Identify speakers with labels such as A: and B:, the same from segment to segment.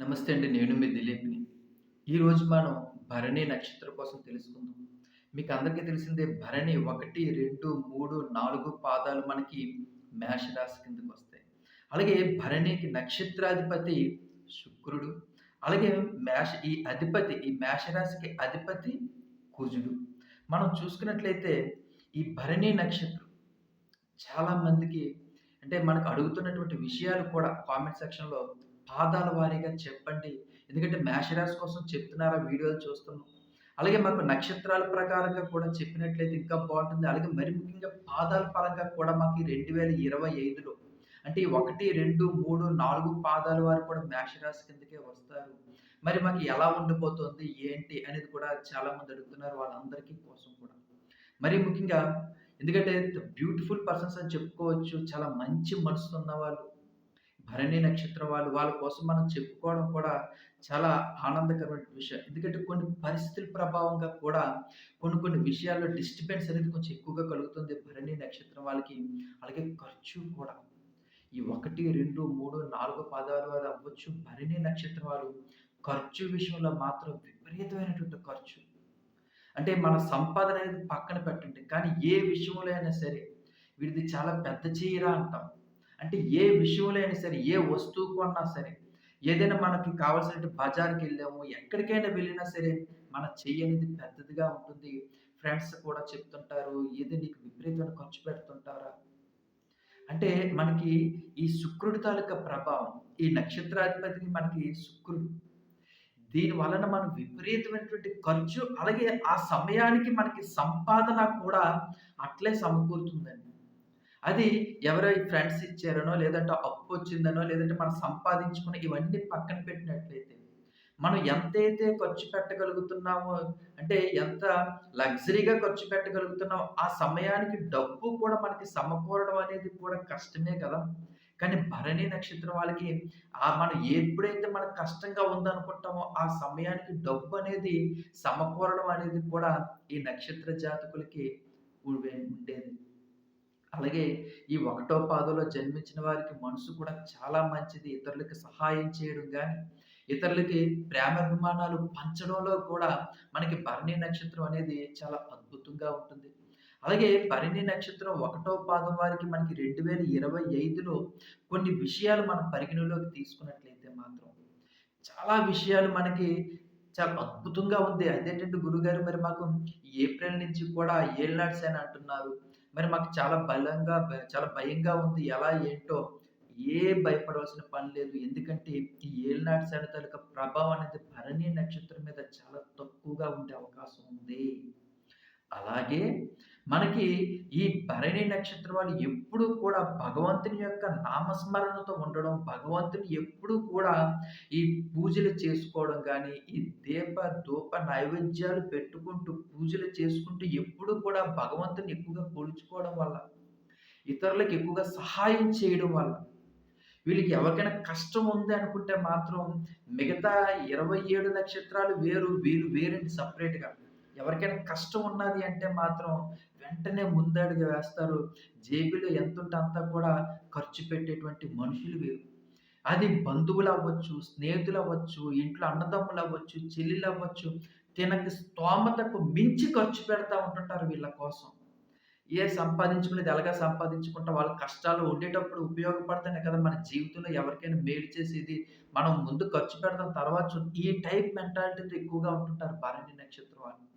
A: నమస్తే అండి నేను మీ దిలీప్ని. ఈరోజు మనం భరణి నక్షత్రం కోసం తెలుసుకుందాం. మీకు అందరికీ తెలిసిందే భరణి ఒకటి రెండు మూడు నాలుగు పాదాలు మనకి మేషరాశి కిందకు వస్తాయి. అలాగే భరణికి నక్షత్రాధిపతి శుక్రుడు అలాగే మేష ఈ అధిపతి ఈ మేషరాశికి అధిపతి కుజుడు. మనం చూసుకున్నట్లయితే ఈ భరణి నక్షత్రం చాలామందికి అంటే మనకు అడుగుతున్నటువంటి విషయాలు కూడా కామెంట్ సెక్షన్లో పాదాల వారీగా చెప్పండి. ఎందుకంటే మేషరాశి కోసం చెప్తున్నారా వీడియోలు చూస్తున్నాం అలాగే మాకు నక్షత్రాల ప్రకారంగా కూడా చెప్పినట్లయితే ఇంకా బాగుంటుంది. అలాగే మరి ముఖ్యంగా పాదాల పరంగా కూడా మాకు రెండు వేల ఇరవై ఐదులో అంటే ఒకటి రెండు మూడు నాలుగు పాదాల వారు కూడా మేషరాశి కిందకే వస్తారు. మరి మాకు ఎలా ఉండిపోతుంది? ఏంటి? అనేది కూడా చాలా మంది అడుగుతున్నారు వాళ్ళందరికీ కోసం కూడా. మరి ముఖ్యంగా ఎందుకంటే బ్యూటిఫుల్ పర్సన్స్ అని చెప్పుకోవచ్చు. చాలా మంచి మనసున్న ఉన్న వాళ్ళు. భరణి నక్షత్రం వాళ్ళు వాళ్ళ కోసం మనం చెప్పుకోవడం కూడా చాలా ఆనందకరమైన విషయం. ఎందుకంటే కొన్ని పరిస్థితుల ప్రభావంగా కూడా కొన్ని కొన్ని విషయాల్లో డిస్టర్బెన్స్ అనేది కొంచెం ఎక్కువగా కలుగుతుంది భరణి నక్షత్రం వాళ్ళకి. అలాగే ఖర్చు కూడా. ఈ ఒకటి రెండు మూడు నాలుగు పదహారు వారు అవ్వచ్చు. భరణి నక్షత్రం వాళ్ళు ఖర్చు విషయంలో మాత్రం విపరీతమైనటువంటి ఖర్చు. అంటే మన సంపాదన అనేది పక్కన పెట్టండి. కానీ ఏ విషయంలో అయినా సరే వీడిది చాలా పెద్ద చీర అంటాం. అంటే ఏ విషయంలో అయినా సరే ఏ వస్తువు కొన్నా సరే ఏదైనా మనకి కావాల్సిన బజార్కి వెళ్ళాము ఎక్కడికైనా వెళ్ళినా సరే మన చెయ్యి అనేది పెద్దదిగా ఉంటుంది. ఫ్రెండ్స్ కూడా చెప్తుంటారు ఏది నీకు విపరీతమైన ఖర్చు పెడుతుంటారా? అంటే మనకి ఈ శుక్రుడి తాలూకా ప్రభావం ఈ నక్షత్రాధిపతికి మనకి శుక్రుడు. దీని వలన మనం విపరీతమైనటువంటి ఖర్చు అలాగే ఆ సమయానికి మనకి సంపాదన కూడా అట్లే సమకూరుతుందండి. అది ఎవరో ఫ్రెండ్స్ ఇచ్చారనో లేదంటే అప్పు వచ్చిందనో లేదంటే మనం సంపాదించుకున్న ఇవన్నీ పక్కన పెట్టినట్లయితే మనం ఎంతైతే ఖర్చు పెట్టగలుగుతున్నామో అంటే ఎంత లగ్జరీగా ఖర్చు పెట్టగలుగుతున్నామో ఆ సమయానికి డబ్బు కూడా మనకి సమకూరడం అనేది కూడా కష్టమే కదా. కానీ భరణి నక్షత్రం వాళ్ళకి ఆ మనం ఎప్పుడైతే మనకు కష్టంగా ఉందనుకుంటామో ఆ సమయానికి డబ్బు అనేది సమకూరడం అనేది కూడా ఈ నక్షత్ర జాతకులకి ఉండేది. అలాగే ఈ ఒకటో పాదంలో జన్మించిన వారికి మనసు కూడా చాలా మంచిది. ఇతరులకి సహాయం చేయడం కానీ ఇతరులకి ప్రేమాభిమానాలు పంచడంలో కూడా మనకి భరణి నక్షత్రం అనేది చాలా అద్భుతంగా ఉంటుంది. అలాగే భరణి నక్షత్రం ఒకటో పాదం వారికి మనకి రెండు వేల ఇరవై ఐదులో కొన్ని విషయాలు మనం పరిగణలోకి తీసుకున్నట్లయితే మాత్రం చాలా విషయాలు మనకి చాలా అద్భుతంగా ఉంది. అదేంటంటే గురుగారు మరి మాకు ఏప్రిల్ నుంచి కూడా ఏళ్ళాడ్స్ అని అంటున్నారు మరి మాకు చాలా బలంగా చాలా భయంగా ఉంది. ఎలా ఏంటో ఏ భయపడవలసిన పని లేదు. ఎందుకంటే ఈ ఏళ్ళనాటి శని తాలూకా ప్రభావం అనేది భరణి నక్షత్రం మీద చాలా తక్కువగా ఉండే అవకాశం ఉంది. అలాగే మనకి ఈ భరణి నక్షత్రం వాళ్ళు ఎప్పుడూ కూడా భగవంతుని యొక్క నామస్మరణతో ఉండడం భగవంతుని ఎప్పుడూ కూడా ఈ పూజలు చేసుకోవడం కానీ ఈ దీప ధూప నైవేద్యాలు పెట్టుకుంటూ పూజలు చేసుకుంటూ ఎప్పుడు కూడా భగవంతుని ఎక్కువగా కొలుచుకోవడం వల్ల ఇతరులకు ఎక్కువగా సహాయం చేయడం వల్ల వీళ్ళకి ఎవరికైనా కష్టం ఉంది అనుకుంటే మాత్రం మిగతా ఇరవై ఏడు నక్షత్రాలు వేరు వీళ్ళు వేరండి సపరేట్గా ఎవరికైనా కష్టం ఉన్నది అంటే మాత్రం వెంటనే ముందడుగు వేస్తారు. జేబులో ఎంత ఉంటే అంతా కూడా ఖర్చు పెట్టేటువంటి మనుషులు వేరు. అది బంధువులు అవ్వచ్చు స్నేహితులు అవ్వచ్చు ఇంట్లో అన్నదమ్ములు అవ్వచ్చు చెల్లెలు అవ్వచ్చు తినకి స్తోమతకు మించి ఖర్చు పెడతా ఉంటుంటారు వీళ్ళ కోసం. ఏ సంపాదించుకునేది ఎలాగా సంపాదించుకుంటా? వాళ్ళ కష్టాలు ఉండేటప్పుడు ఉపయోగపడతానే కదా మన జీవితంలో ఎవరికైనా మేలు చేసేది. మనం ముందు ఖర్చు పెడతాం తర్వాత ఈ టైప్ మెంటాలిటీతో ఎక్కువగా ఉంటుంటారు భరణి నక్షత్రం వాళ్ళు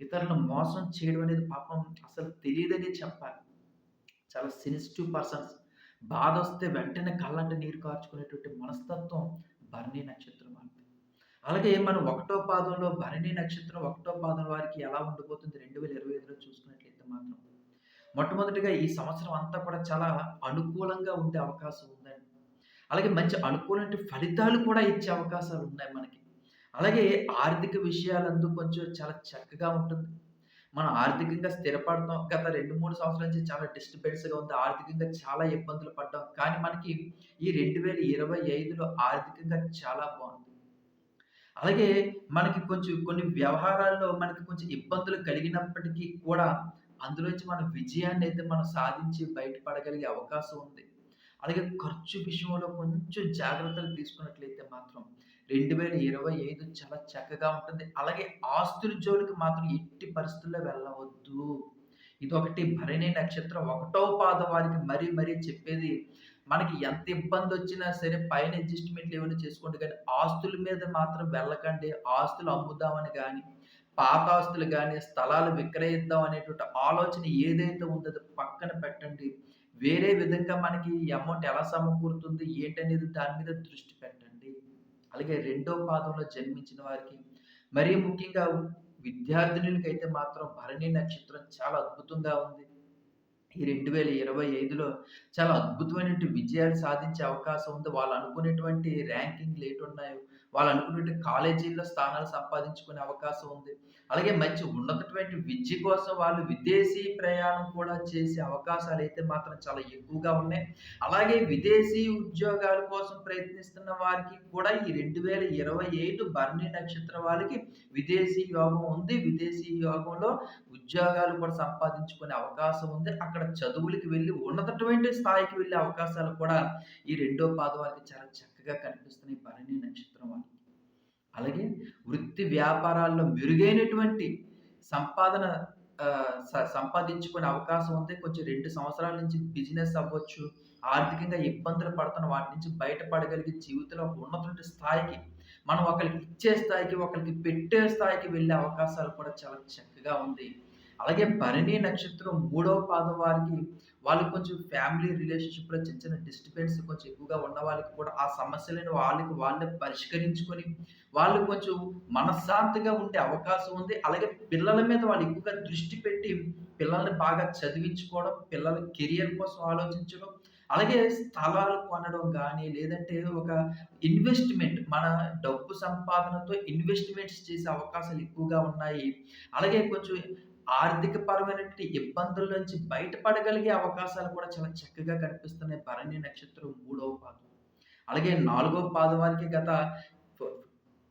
A: ఇతరులను మోసం చేయడం అనేది పాపం అసలు తెలియదని చెప్పాలి. చాలా సెన్సిటివ్ పర్సన్స్ బాధ వస్తే వెంటనే కళ్ళంటే నీరు కార్చుకునేటువంటి మనస్తత్వం భరణి నక్షత్రం వారికి అలాగే మనం ఒకటో పాదంలో భరణి నక్షత్రం ఒకటో పాదం వారికి ఎలా ఉండిపోతుంది? రెండు వేల ఇరవై ఐదులో చూసుకున్నట్లయితే మాత్రం. మొట్టమొదటిగా ఈ సంవత్సరం అంతా కూడా చాలా అనుకూలంగా ఉండే అవకాశం ఉందండి. అలాగే మంచి అనుకూలమైన ఫలితాలు కూడా ఇచ్చే అవకాశాలు ఉన్నాయి మనకి. అలాగే ఆర్థిక విషయాలందు కొంచెం చాలా చక్కగా ఉంటుంది. మనం ఆర్థికంగా స్థిరపడతాం. గత రెండు మూడు సంవత్సరాల నుంచి చాలా డిస్టర్బెన్స్గా ఉంది. ఆర్థికంగా చాలా ఇబ్బందులు పడ్డాం. కానీ మనకి ఈ రెండు వేల ఇరవై ఐదులో ఆర్థికంగా చాలా బాగుంది. అలాగే మనకి కొంచెం కొన్ని వ్యవహారాల్లో మనకి కొంచెం ఇబ్బందులు కలిగినప్పటికీ కూడా అందులోంచి మన విజయాన్ని అయితే మనం సాధించి బయటపడగలిగే అవకాశం ఉంది. అలాగే ఖర్చు విషయంలో కొంచెం జాగ్రత్తలు తీసుకున్నట్లయితే మాత్రం 2025 చాలా చక్కగా ఉంటుంది. అలాగే ఆస్తుల జోలికి మాత్రం ఎట్టి పరిస్థితుల్లో వెళ్ళవద్దు. ఇదొకటి భరణి నక్షత్రం ఒకటో పాద వారికి మరీ మరీ చెప్పేది. మనకి ఎంత ఇబ్బంది వచ్చినా సరే పైన అడ్జస్ట్‌మెంట్లు ఏమైనా చేసుకోండి కానీ ఆస్తుల మీద మాత్రం వెళ్ళకండి. ఆస్తులు అమ్ముదామని కానీ పాత ఆస్తులు కానీ స్థలాలు విక్రయిద్దాం అనేటువంటి ఆలోచన ఏదైతే ఉందో అది పక్కన పెట్టండి. వేరే విధంగా మనకి అమౌంట్ ఎలా సమకూరుతుంది, ఏంటనేది దాని మీద దృష్టి పెట్టండి. అలాగే రెండో పాదంలో జన్మించిన వారికి మరీ ముఖ్యంగా విద్యార్థినులకైతే మాత్రం భరణి నక్షత్రం చాలా అద్భుతంగా ఉంది. ఈ 2025లో చాలా అద్భుతమైనటువంటి విజయాలు సాధించే అవకాశం ఉంది. వాళ్ళు అనుకునేటువంటి ర్యాంకింగ్‌లు ఉన్నాయి వాళ్ళు అనుకున్నట్టు కాలేజీల్లో స్థానాలు సంపాదించుకునే అవకాశం ఉంది. అలాగే మంచి ఉన్నతటువంటి విద్య కోసం వాళ్ళు విదేశీ ప్రయాణం కూడా చేసే అవకాశాలు అయితే మాత్రం చాలా ఎక్కువగా ఉన్నాయి. అలాగే విదేశీ ఉద్యోగాల కోసం ప్రయత్నిస్తున్న వారికి కూడా ఈ 2025 భరణి నక్షత్రం వాళ్ళకి విదేశీ యోగం ఉంది. విదేశీ యోగంలో ఉద్యోగాలు కూడా సంపాదించుకునే అవకాశం ఉంది. అక్కడ చదువులకి వెళ్ళి ఉన్నతటువంటి స్థాయికి వెళ్ళే అవకాశాలు కూడా ఈ రెండో పాదం వారికి చాలా చక్కగా కనిపిస్తున్నాయి భరణి నక్షత్రం వాళ్ళకి. అలాగే వృత్తి వ్యాపారాల్లో మెరుగైనటువంటి సంపాదన సంపాదించుకునే అవకాశం ఉంది. కొంచెం రెండు సంవత్సరాల నుంచి బిజినెస్ అవ్వచ్చు. ఆర్థికంగా ఇబ్బందులు పడుతున్న వాటి నుంచి బయటపడగలిగే జీవితంలో ఉన్నటువంటి స్థాయికి మనం ఒకరికి ఇచ్చే స్థాయికి, ఒకరికి పెట్టే స్థాయికి వెళ్ళే అవకాశాలు కూడా చాలా చక్కగా ఉంది. అలాగే భరణి నక్షత్రం మూడవ పాదం వారికి వాళ్ళు కొంచెం ఫ్యామిలీ రిలేషన్‌షిప్‌లో చిన్న చిన్న డిస్టర్బెన్స్ కొంచెం ఎక్కువగా ఉన్న వాళ్ళకి కూడా ఆ సమస్యలను వాళ్ళకి వాళ్ళే పరిష్కరించుకొని, వాళ్ళు కొంచెం మనశ్శాంతిగా ఉండే అవకాశం ఉంది. అలాగే పిల్లల మీద వాళ్ళు ఎక్కువగా దృష్టి పెట్టి పిల్లల్ని బాగా చదివించుకోవడం, పిల్లల కెరియర్ కోసం ఆలోచించడం, అలాగే స్థలాలు కొనడం కానీ లేదంటే ఒక ఇన్వెస్ట్‌మెంట్ మన డబ్బు సంపాదనతో ఇన్వెస్ట్‌మెంట్స్ చేసే అవకాశాలు ఎక్కువగా ఉన్నాయి. అలాగే కొంచెం ఆర్థిక పరమైనటువంటి ఇబ్బందుల నుంచి బయటపడగలిగే అవకాశాలు కూడా చాలా చక్కగా కనిపిస్తున్నాయి భరణి నక్షత్రం మూడవ పాదం. అలాగే నాలుగవ పాదువారికి గత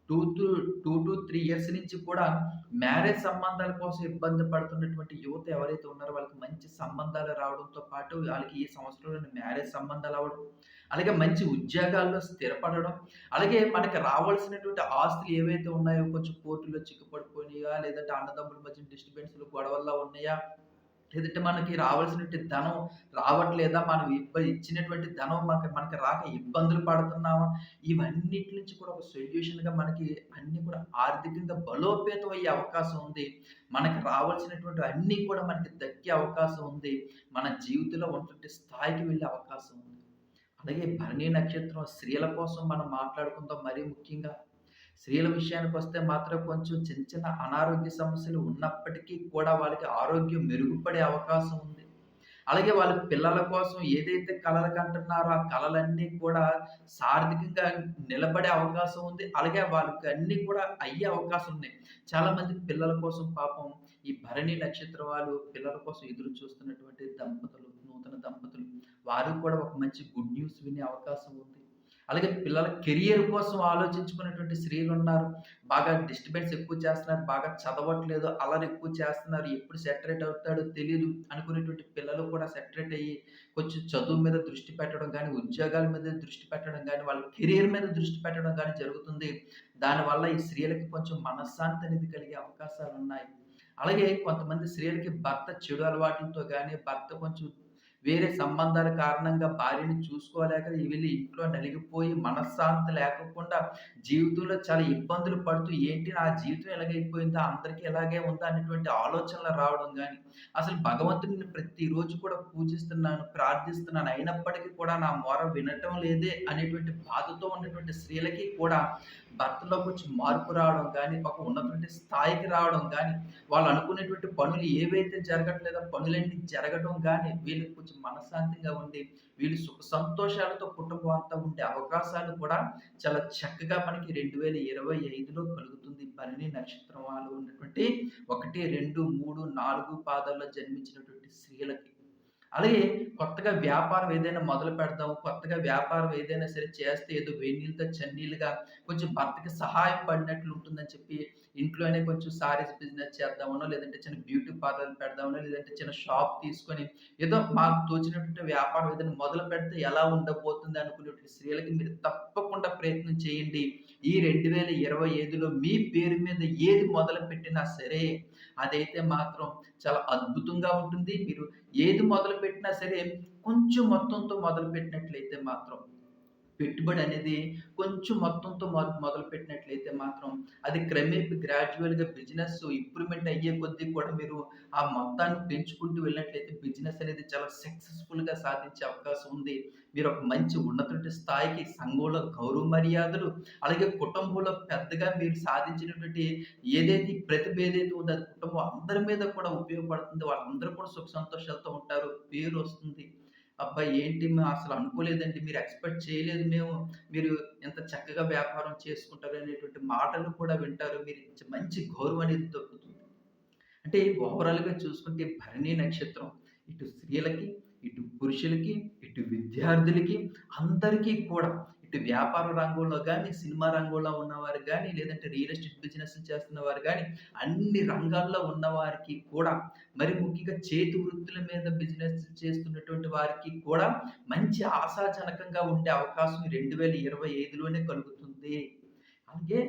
A: two to two to three years నుంచి కూడా మ్యారేజ్ సంబంధాల కోసం ఇబ్బంది పడుతున్నటువంటి యువత ఎవరైతే ఉన్నారో వాళ్ళకి మంచి సంబంధాలు రావడంతో పాటు వాళ్ళకి ఈ సంవత్సరంలో మ్యారేజ్ సంబంధాలు అవ్వడం, అలాగే మంచి ఉద్యోగాల్లో స్థిరపడడం, అలాగే మనకి రావాల్సినటువంటి ఆస్తులు ఏవైతే ఉన్నాయో కొంచెం కోర్టులో చిక్కుపడిపోయినాయా, లేదంటే అన్నదమ్ముల మధ్య డిస్టర్బెన్స్‌లు గొడవల్లో ఉన్నాయా, లేదంటే మనకి రావాల్సినటువంటి ధనం రావట్లేదా, మనం ఇచ్చినటువంటి ధనం మనకి మనకి రాక ఇబ్బందులు పడుతున్నామా, ఇవన్నిటి నుంచి కూడా ఒక సొల్యూషన్‌గా మనకి అన్నీ కూడా ఆర్థికంగా బలోపేతం అయ్యే అవకాశం ఉంది. మనకి రావాల్సినటువంటి అన్నీ కూడా మనకి దక్కే అవకాశం ఉంది. మన జీవితంలో ఉన్నటువంటి స్థాయికి వెళ్ళే అవకాశం ఉంది. అలాగే భరణి నక్షత్రం స్త్రీల కోసం మనం మాట్లాడుకుందాం మరీ ముఖ్యంగా. స్త్రీల విషయానికి వస్తే మాత్రం కొంచెం చిన్న చిన్న అనారోగ్య సమస్యలు ఉన్నప్పటికీ కూడా వాళ్ళకి ఆరోగ్యం మెరుగుపడే అవకాశం ఉంది. అలాగే వాళ్ళ పిల్లల కోసం ఏదైతే కళలు కంటున్నారో ఆ కళలన్నీ కూడా సార్థకంగా నిలబడే అవకాశం ఉంది. అలాగే వాళ్ళకి అన్నీ కూడా అయ్యే అవకాశం ఉన్నాయి. చాలామంది పిల్లల కోసం పాపం ఈ భరణి నక్షత్ర వాళ్ళు పిల్లల కోసం ఎదురు చూస్తున్నటువంటి దంపతులు, నూతన దంపతులు వారికి కూడా ఒక మంచి గుడ్ న్యూస్ వినే అవకాశం ఉంది. అలాగే పిల్లల కెరియర్ కోసం ఆలోచించుకునేటువంటి స్త్రీలు ఉన్నారు బాగా డిస్టర్బెన్స్ ఎక్కువ చేస్తున్నారు. బాగా చదవట్లేదు. అలా ఎక్కువ చేస్తున్నారు. ఎప్పుడు సెటరేట్ అవుతాడో తెలియదు అనుకునేటువంటి పిల్లలు కూడా సెటరేట్ అయ్యి కొంచెం చదువు మీద దృష్టి పెట్టడం కానీ ఉద్యోగాల మీద దృష్టి పెట్టడం కానీ వాళ్ళ కెరియర్ మీద దృష్టి పెట్టడం కానీ జరుగుతుంది. దానివల్ల ఈ స్త్రీలకి కొంచెం మనశ్శాంతి అనేది కలిగే అవకాశాలు ఉన్నాయి అలాగే కొంతమంది స్త్రీలకి భర్త చెడు అలవాట్లతో కానీ భర్త కొంచెం వేరే సంబంధాల కారణంగా భార్యని చూసుకోలేక వీళ్ళు ఇంట్లో నలిగిపోయి మనశ్శాంతి లేకుండా జీవితంలో చాలా ఇబ్బందులు పడుతూ ఏంటి నా జీవితం ఎలాగైపోయిందో అందరికీ ఎలాగే ఉందా? అనేటువంటి ఆలోచనలు రావడం కానీ అసలు భగవంతుడిని ప్రతిరోజు కూడా పూజిస్తున్నాను, ప్రార్థిస్తున్నాను. అయినప్పటికీ కూడా నా మొర వినటం లేదే అనేటువంటి బాధతో ఉన్నటువంటి స్త్రీలకి కూడా భర్తలో కొంచెం మార్పు రావడం కానీ ఒక ఉన్నటువంటి స్థాయికి రావడం కానీ వాళ్ళు అనుకునేటువంటి పనులు ఏవైతే జరగట్లేదో పనులన్నీ జరగడం కానీ వీళ్ళకి గురించి మనశ్శాంతిగా ఉండి, వీళ్ళు సుఖ సంతోషాలతో కుటుంబం అంతా ఉండే అవకాశాలు కూడా చాలా చక్కగా మనకి 2025లో కలుగుతుంది. భరణి నక్షత్రం వాళ్ళు ఉన్నటువంటి 1, 2, 3, 4 పాదాల్లో జన్మించినటువంటి స్త్రీలకి. అలాగే కొత్తగా వ్యాపారం ఏదైనా మొదలు పెడదాం, కొత్తగా వ్యాపారం ఏదైనా సరే చేస్తే ఏదో వేడినీళ్ళతో చన్నీళ్ళుగా కొంచెం భర్తకి సహాయం పడినట్లు ఉంటుందని చెప్పి ఇంట్లోనే కొంచెం సారీస్ బిజినెస్ చేద్దామనో, లేదంటే చిన్న బ్యూటీ పార్లర్ పెడదామనో, లేదంటే చిన్న షాప్ తీసుకొని ఏదో మాకు తోచినటువంటి వ్యాపారం ఏదైనా మొదలు పెడితే ఎలా ఉండబోతుంది అనుకునేటువంటి స్త్రీలకి మీరు తప్పకుండా ప్రయత్నం చేయండి. ఈ 2025లో మీ పేరు మీద ఏది మొదలుపెట్టినా సరే, అదైతే మాత్రం చాలా అద్భుతంగా ఉంటుంది. మీరు ఏది మొదలుపెట్టినా సరే, కొంచెం మొత్తంతో మొదలుపెట్టినట్లయితే మాత్రం పెట్టుబడి అనేది కొంచెం మొత్తంతో మొదలు మొదలుపెట్టినట్లయితే మాత్రం అది క్రమేపీ గ్రాడ్యువల్గా బిజినెస్ ఇంప్రూవ్‌మెంట్ అయ్యే కొద్దీ కూడా మీరు ఆ మొత్తాన్ని పెంచుకుంటూ వెళ్ళినట్లయితే బిజినెస్ అనేది చాలా సక్సెస్‌ఫుల్‌గా సాధించే అవకాశం ఉంది. మీరు ఒక మంచి ఉన్నతమైన స్థాయికి సంఘంలో గౌరవ మర్యాదలు, అలాగే కుటుంబంలో పెద్దగా మీరు సాధించినటువంటి ఏదైతే ప్రతిభ ఏదైతే ఉందో అది కుటుంబం అందరి మీద కూడా ఉపయోగపడుతుంది. వాళ్ళందరూ కూడా సుఖ సంతోషాలతో ఉంటారు. పేరు వస్తుంది అబ్బా! ఏంటి మేము అసలు అనుకోలేదండి. మీరు ఎక్స్‌పెక్ట్ చేయలేదు మేము. మీరు ఎంత చక్కగా వ్యాపారం చేసుకుంటారు అనేటువంటి మాటలు కూడా వింటారు. మీరు మంచి గౌరవం అనేది దొరుకుతుంది. అంటే ఓవరాల్‌గా చూసుకుంటే భరణి నక్షత్రం ఇటు స్త్రీలకి, ఇటు పురుషులకి, ఇటు విద్యార్థులకి అందరికీ కూడా ఇటు వ్యాపార రంగంలో కానీ సినిమా రంగంలో ఉన్నవారు కానీ లేదంటే రియల్ ఎస్టేట్ బిజినెస్‌లు చేస్తున్నవారు కానీ అన్ని రంగాల్లో ఉన్నవారికి కూడా మరి ముఖ్యంగా చేతి వృత్తుల మీద బిజినెస్ చేస్తున్నటువంటి వారికి కూడా మంచి ఆశాజనకంగా ఉండే అవకాశం రెండు వేల ఇరవై ఐదులోనే కలుగుతుంది. అలాగే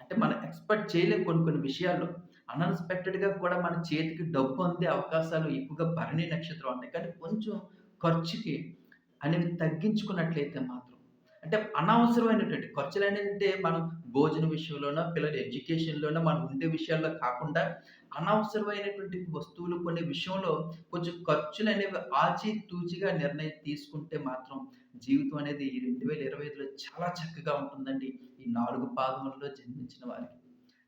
A: అంటే మనం ఎక్స్‌పెక్ట్ చేయలేం కొన్ని కొన్ని విషయాల్లో. అన్‌ఎక్స్‌పెక్టెడ్‌గా కూడా మన చేతికి డబ్బు అందే అవకాశాలు ఎక్కువగా భరణి నక్షత్రం ఉంటాయి. కానీ కొంచెం ఖర్చుకి అనేవి తగ్గించుకున్నట్లయితే మాత్రం అంటే అనవసరమైనటువంటి ఖర్చులనేదంటే మనం భోజనం విషయంలోనో, పిల్లల ఎడ్యుకేషన్‌లోనో, మనం ఉండే విషయాల్లో కాకుండా అనవసరమైనటువంటి వస్తువులు కొనే విషయంలో కొంచెం ఖర్చులనేవి ఆచితూచిగా నిర్ణయం తీసుకుంటే మాత్రం జీవితం అనేది ఈ 2025లో చాలా చక్కగా ఉంటుందండి. ఈ నాలుగు పాదములలో జన్మించిన వారికి.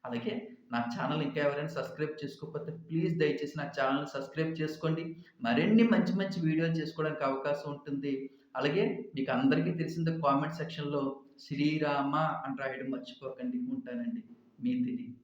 A: అలాగే నా ఛానెల్ ఇంకా ఎవరైనా సబ్స్క్రైబ్ చేసుకోకపోతే ప్లీజ్ దయచేసి నా ఛానల్ సబ్స్క్రైబ్ చేసుకోండి. మరిన్ని మంచి మంచి వీడియోలు చేసుకోవడానికి అవకాశం ఉంటుంది. అలాగే మీకు అందరికీ తెలిసిందే కామెంట్ సెక్షన్‌లో శ్రీరామ అని రాయడం మర్చిపోకండి. ఉంటానండి. మీ దిలీప్.